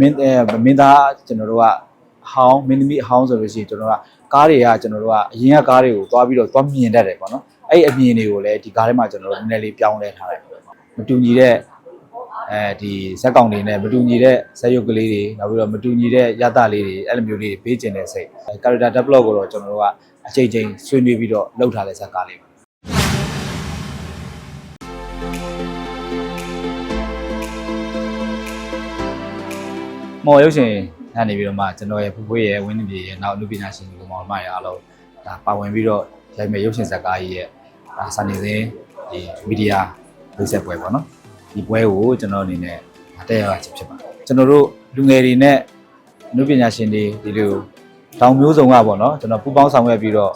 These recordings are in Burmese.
မင်းအဲမင်းသားကျွန်တော်တို့ကဟောင်းမင်းသမီးအဟောင်းဆိုလို့ရှိရင်ကျွန်တော်တို့ကကားတွေကကျွန်တော်တို့ကအရင်ကကားတွေကိုသွားပြီးတော့သွားမြင်တတ်တယ်ပေါ့နော်အဲ့အမြင်တွေကိုလည်းဒီကားထဲမှာကျွန်တော်တို့နည်းနည်းလေးပြောင်းလဲထားလိုက်တယ်မတူညီတဲ့အဲဒီဇက်ကောင်တွေနဲ့မတူညီတဲ့ဇက်ရုပ်ကလေးတွေနောက်ပြီးတော့မတူညီတဲ့ရတလေးတွေအဲ့လိုမျိုးလေးတွေပေးကျင်တဲ့စိတ် character develop ကိုတော့ကျွန်တော်တို့ကအချိန်ချင်းဆွေးနွေးပြီးတော့လုပ်ထားတဲ့ဇက်ကားလေးပါ မော်ရုပ်ရှင်ကနေပြီးတော့မှကျွန်တော်ရဲ့ဖူဖွေးရဲ့ဝင်းနေပြေရဲ့နောက်လူပညာရှင်တွေမောင်မရအားလုံးဒါပါဝင်ပြီးတော့ရိုက်မဲ့ရုပ်ရှင်ဇာတ်ကားကြီးရဲ့ဒါစာနေစဉ်ဒီမီဒီယာလိပ်ဆက်ပွဲပေါ့နော်ဒီပွဲကိုကျွန်တော်အနေနဲ့တက်ရောက်ရခြင်းဖြစ်ပါတယ်ကျွန်တော်တို့လူငယ်တွေနဲ့လူပညာရှင်တွေဒီလိုတောင်မျိုးစုံကပေါ့နော်ကျွန်တော်ပူပေါင်းဆောင်ရွက်ပြီးတော့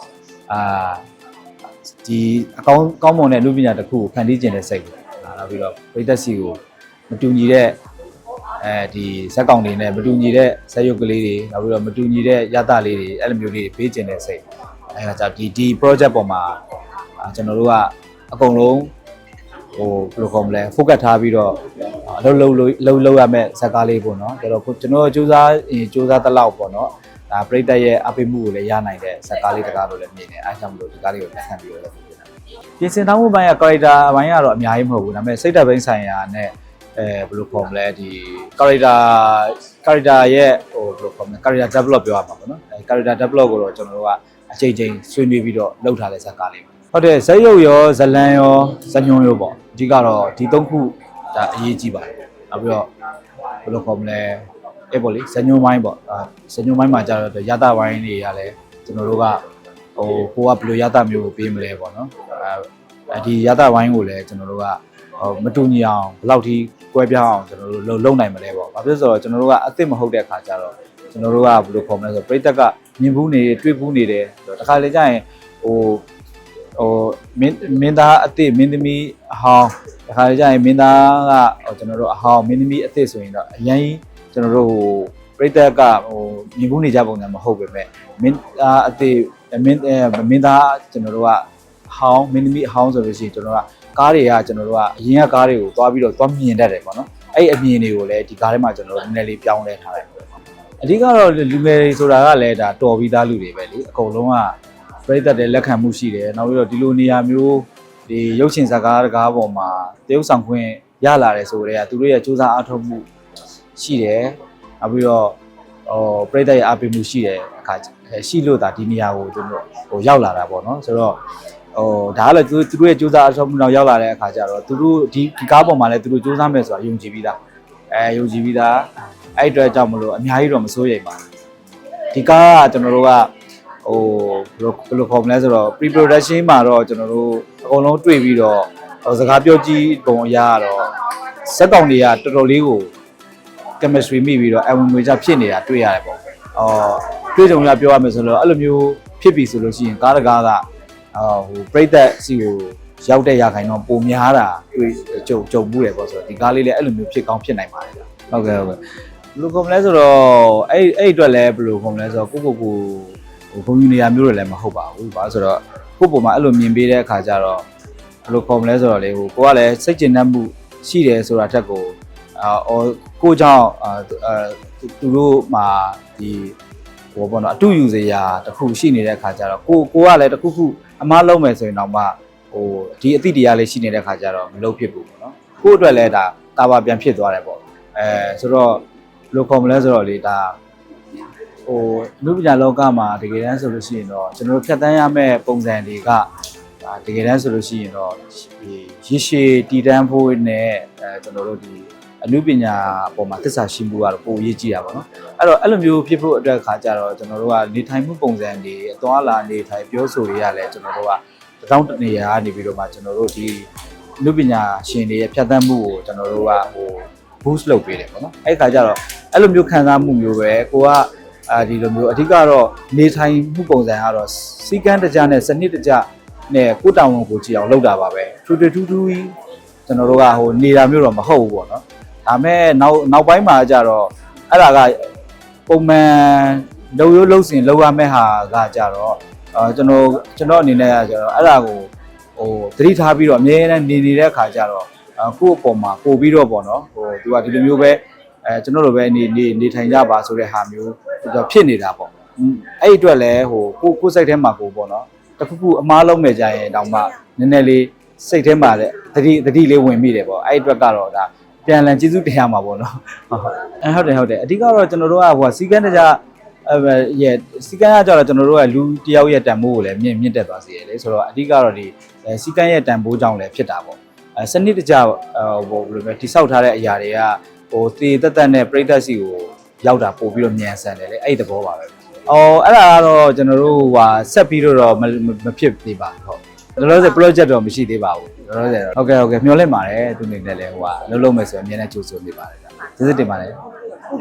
အာဒီအကောင်းကောင်းမွန်တဲ့လူပညာတစ်ခုကိုဖန်တီးခြင်းတဲ့စိတ်ကိုနောက်ပြီးတော့ပြည်သက်စီကိုမတူညီတဲ့ အဲဒီဇက်ကောင်တွေနဲ့မတူညီတဲ့ဇက်ရုပ်ကလေးတွေနောက်ပြီးတော့မတူညီတဲ့ရတလေးတွေအဲ့လိုမျိုးလေးတွေပေးကျင်တဲ့စိတ်အဲဒါကြောင့်ဒီဒီ project ပေါ်မှာအာကျွန်တော်တို့ကအကုန်လုံးဟိုဘယ်လိုခေါ်မလဲ focus ထားပြီးတော့အလုပ်လုပ်လို့လုပ်လုပ်ရမယ့်ဇက်ကားလေးပေါ့နော်ဒါတော့ကျွန်တော်စူးစမ်းရင်စူးစမ်းတဲ့လောက်ပေါ့နော်ဒါပရိသတ်ရဲ့အပိမှုကိုလည်းရနိုင်တဲ့ဇက်ကားလေးတကားလို့လည်းမြင်တယ်အဲဒါကြောင့်မလို့ဒီကားလေးကိုလက်ခံပြီးတော့လုပ်ပေးတာပြင်ဆင်တောင်းမှုပိုင်းက character အပိုင်းကတော့အများကြီးမဟုတ်ဘူးဒါပေမဲ့စိတ်ဓာတ်ပိုင်းဆိုင်ရာနဲ့ အဲဘယ်လိုခေါ်မလဲဒီ character character ရဲ့ဟိုဘယ်လိုခေါ်မလဲ character develop ပြောရမှာပေါ့နော်အဲ character develop ကိုတော့ကျွန်တော်တို့ကအချိန်ချင်းဆွေးနွေးပြီးတော့လုပ်ထားတဲ့ဇာတ်ကားလေးပါဟုတ်တယ်ဇက်ရုပ်ရောဇလန်ရောဇညွန်ရောပေါ့အဓိကတော့ဒီသုံးခုဒါအရေးကြီးပါတယ်နောက်ပြီးတော့ဘယ်လိုခေါ်မလဲအဲ့ပေါ့လေဇညွန်ပိုင်းပေါ့အာဇညွန်ပိုင်းမှာကျတော့ရတပိုင်းတွေကလည်းကျွန်တော်တို့ကဟိုကိုကဘယ်လိုရတမျိုးကိုပေးမလဲပေါ့နော်အဲဒီရတပိုင်းကိုလည်းကျွန်တော်တို့ကဟို မတူညီအောင်ဘယ်လောက်ထိကွဲပြားအောင်ကျွန်တော်တို့လုံလုံနိုင်မလဲပေါ့။ဘာဖြစ်လို့ဆိုတော့ကျွန်တော်တို့ကအစ်စ်မဟုတ်တဲ့အခါကျတော့ကျွန်တော်တို့ကဘယ်လိုခေါ်မလဲဆိုတော့ပြိတက်ကမြင်ဘူးနေတွေ့ဘူးနေတယ်ဆိုတော့တခါလေကြာရင်ဟိုဟိုမင်းမင်းသားအစ်စ်မင်းသမီးအဟောင်းတခါလေကြာရင်မင်းသားကဟိုကျွန်တော်တို့အဟောင်းမင်းသမီးအစ်စ်ဆိုရင်တော့အရင်ကျွန်တော်တို့ဟိုပြိတက်ကဟိုမြင်ဘူးနေကြပုံစံမဟုတ်ပဲမဲ့မင်းသားအစ်စ်မင်းမင်းသားကျွန်တော်တို့က ဟောင်းမင်းသမီးအဟောင်းဆိုလို့ရှိရင်ကျွန်တော်တို့ကကားတွေကကျွန်တော်တို့ကအရင်ကကားတွေကိုသွားပြီးတော့သွားမြင်တတ်တယ်ပေါ့နော်အဲ့အမြင်တွေကိုလည်းဒီကားထဲမှာကျွန်တော်တို့နည်းနည်းလေးပြောင်းလဲထားလိုက်တယ်အဓိကတော့လူငယ်တွေဆိုတာကလည်းဒါတော်ပြီးသားလူတွေပဲလေအကုန်လုံးကပြိသက်တဲ့လက်ခံမှုရှိတယ်နောက်ပြီးတော့ဒီလိုနေရာမျိုးဒီရုပ်ရှင်ဇာတ်ကားတကားပေါ်မှာတရုပ်ဆောင်ခွင့်ရလာတယ်ဆိုတော့သူတို့ရဲ့စူးစမ်းအားထုတ်မှုရှိတယ်နောက်ပြီးတော့ဟိုပြိသက်ရဲ့အားပေးမှုရှိတယ်အခါရှိလို့ဒါဒီနေရာကိုကျွန်တော်ဟိုရောက်လာတာပေါ့နော်ဆိုတော့ ဟိုဒါကလည်းသူသူတို့ရဲ့စူးစမ်းအထောက်မှုတော့ရောက်လာတဲ့အခါကျတော့သူတို့ဒီဒီကားပေါ်မှာလည်းသူတို့စူးစမ်းမယ်ဆိုတာယုံကြည်ပြီးသားအဲယုံကြည်ပြီးသားအဲ့အတွက်ကြောင့်မလို့အများကြီးတော့မစိုးရိမ်ပါဘူးဒီကားကကျွန်တော်တို့ကဟိုဘယ်လိုဘယ်လိုခေါ်မလဲဆိုတော့ pre production မှာတော့ကျွန်တော်တို့အကုန်လုံးတွေ့ပြီးတော့ဟိုစကားပြောကြည့်ပုံအရာကတော့စက်ကောင်တွေကတော်တော်လေးကို chemistry မိပြီးတော့အဝင်ငွေချဖြစ်နေတာတွေ့ရတယ်ပေါ့အော်တွေ့ကြုံရပြောရမယ်ဆိုတော့အဲ့လိုမျိုးဖြစ်ပြီဆိုလို့ရှိရင်ကားတကားက အာဟိုပြိသက်စီကိုရောက်တဲ့ရခိုင်တော့ပုံများတာတွေ့ကြုံကြုံမှုတယ်ပေါ့ဆိုတော့ဒီကားလေးလည်းအဲ့လိုမျိုးဖြစ်ကောင်းဖြစ်နိုင်ပါတယ်ဗျဟုတ်ကဲ့ဟုတ်ကဲ့ဘယ်လိုခေါ်မလဲဆိုတော့အဲ့အဲ့အတွက်လည်းဘယ်လိုခေါ်မလဲဆိုတော့ကိုကိုကိုဟိုဘုံယူနေရမျိုးတွေလည်းမဟုတ်ပါဘူးဘာလို့ဆိုတော့ကိုပုံမှာအဲ့လိုမြင်ပေးတဲ့အခါကျတော့ဘယ်လိုခေါ်မလဲဆိုတော့လေဟိုကိုကလည်းစိတ်ကျဉ်တတ်မှုရှိတယ်ဆိုတာတက်ကိုအာအော်ကိုကြောင့်အာသူတို့မှာဒီ ဟိုပေါ့နော်အတူယူစရာတစ်ခုရှိနေတဲ့အခါကျတော့ကိုကိုကလည်းတစ်ခုခုအမားလုံးမယ်ဆိုရင်တော့မှဟိုဒီအသည့်တရားလေးရှိနေတဲ့အခါကျတော့မလုပ်ဖြစ်ဘူးပေါ့နော်ကိုအတွက်လည်းဒါတာပါပြန်ဖြစ်သွားတယ်ပေါ့အဲဆိုတော့ဘယ်လိုခေါ်မလဲဆိုတော့လေဒါဟိုလူပညာလောကမှာတကယ်တမ်းဆိုလို့ရှိရင်တော့ကျွန်တော်တို့ဖြတ်တန်းရမယ့်ပုံစံတွေကဒါတကယ်တမ်းဆိုလို့ရှိရင်တော့ဒီရရှိတည်တန်းဖို့နဲ့အဲကျွန်တော်တို့ဒီ အမှုပညာအပေါ်မှာသစ္စာရှိမှုကတော့ပိုအရေးကြီးတာပေါ့နော်အဲ့တော့အဲ့လိုမျိုးဖြစ်ဖို့အတွက်ခါကြတော့ကျွန်တော်တို့ကနေထိုင်မှုပုံစံတွေအသွားလာနေထိုင်ပြောဆိုတွေရလဲကျွန်တော်တို့ကတထောင်တနေရာကနေပြီးတော့မှကျွန်တော်တို့ဒီအမှုပညာရှင်တွေရဲ့ဖြတ်သန်းမှုကိုကျွန်တော်တို့ကဟို boost လုပ်ပေးတယ်ပေါ့နော်အဲ့ခါကျတော့အဲ့လိုမျိုးခံစားမှုမျိုးပဲကိုကအာဒီလိုမျိုးအဓိကတော့နေထိုင်မှုပုံစံကတော့စီကန်းတကြနဲ့စနစ်တကြနဲ့ကိုတောင်ဝန်ကိုကြည့်အောင်လုပ်တာပါပဲထူထူထူထူကြီးကျွန်တော်တို့ကဟိုနေတာမျိုးတော့မဟုတ်ဘူးပေါ့နော် ဒါမဲ့နောက်နောက်ပိုင်းမှာကျတော့အဲ့ဒါကပုံမှန်လုံရိုးလုံစင်လုံရမယ့်ဟာကကြတော့အာကျွန်တော်ကျွန်တော်အနေနဲ့ကကြတော့အဲ့ဒါကိုဟိုသတိထားပြီးတော့အမြဲတမ်းနေနေတဲ့အခါကျတော့အခုအပေါ်မှာပို့ပြီးတော့ပေါ့နော်ဟိုသူကဒီလိုမျိုးပဲဟအဲကျွန်တော်တို့ပဲနေနေနေထိုင်ကြပါဆိုတဲ့ဟာမျိုးဖြစ်နေတာပေါ့အဲ့အတွက်လည်းဟိုကိုကိုစိတ်ထဲမှာကိုပေါ့နော်တခုခုအမားလုံးမဲ့ကြရင်တောင်မှနည်းနည်းလေးစိတ်ထဲမှာလည်းတတိတတိလေးဝင်မိတယ်ပေါ့အဲ့အတွက်ကတော့ဒါ ပြန်လည်ကျေးဇူးတင်ရမှာပေါ့နော်ဟုတ်ဟုတ်တယ်ဟုတ်တယ်အဓိကတော့ကျွန်တော်တို့ကဟိုစီကန်းတကြအဲရဲ့စီကန်းကကြတော့ကျွန်တော်တို့ကလူတယောက်ရဲ့တန်ဖိုးကိုလည်းမြင့်မြင့်တက်သွားစေရလေဆိုတော့အဓိကတော့ဒီစီကန်းရဲ့တန်ဖိုးကြောင့်လည်းဖြစ်တာပေါ့အဲစနစ်တကျဟိုဘယ်လိုလဲတိဆောက်ထားတဲ့အရာတွေကဟိုတေတက်တက်နဲ့ပြိတ္တစီကိုရောက်တာပို့ပြီးတော့မြန်ဆန်တယ်လေအဲ့ဒီသဘောပါပဲ။အော်အဲ့ဒါကတော့ကျွန်တော်တို့ဟိုဆက်ပြီးတော့မမဖြစ်သေးပါဘူးဟုတ်။ လောလောဆယ် project တော့မရှိသေးပါဘူး။လောလောဆယ်တော့ဟုတ်ကဲ့ဟုတ်ကဲ့မျှော်လင့်ပါတယ်သူနေနဲ့လည်းဟိုကလုံးလုံးမယ်ဆိုရင်အများနဲ့ကြိုးစိုးနေပါတယ်။ကျေးဇူးတင်ပါတယ်။